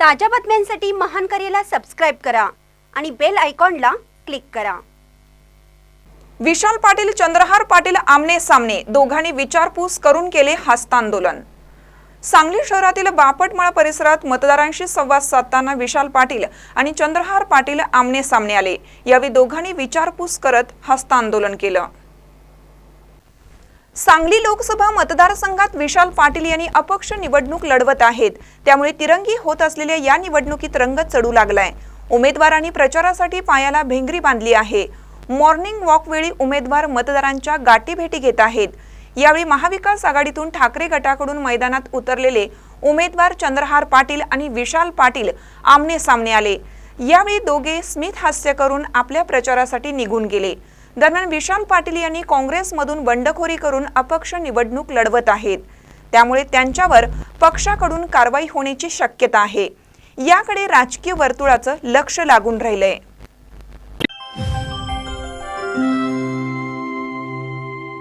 ताज्या बातम्यांसाठी महान करेला सबस्क्राईब करा आणि बेल आयकॉनला क्लिक करा. विशाल पाटील चंद्रहार पाटील आमने सामने दोघांनी विचारपूस करून केले हस्तांदोलन. सांगली शहरातील बापटमाळा परिसरात मतदारांशी संवाद साधताना विशाल पाटील आणि चंद्रहार पाटील आमने सामने आले. यावेळी दोघांनी विचारपूस करत हस्तांदोलन केलं. सांगली लोकसभा मतदारसंघात विशाल पाटील यांनी अपक्ष निवडणूक लढवत आहेत. त्यामुळे तिरंगी होत असलेल्या या निवडणुकीत रंग चढू लागलाय. उमेदवारांनी प्रचारासाठी पायाला भेंगरी बांधली आहे. मॉर्निंग वॉक वेळी उमेदवार मतदारांच्या गाठीभेटी घेत आहेत. यावेळी महाविकास आघाडीतून ठाकरे गटाकडून मैदानात उतरलेले उमेदवार चंद्रहार पाटील आणि विशाल पाटील आमने सामने आले. यावेळी दोघे स्मित हास्य करून आपल्या प्रचारासाठी निघून गेले. दरम्यान विशाल पाटील यांनी काँग्रेसमधून बंडखोरी करून अपक्ष निवडणूक लढवत आहेत. त्यामुळे त्यांच्यावर पक्षाकडून कारवाई होण्याची शक्यता आहे. याकडे राजकीय वर्तुळाचं लक्ष लागून राहिलंय.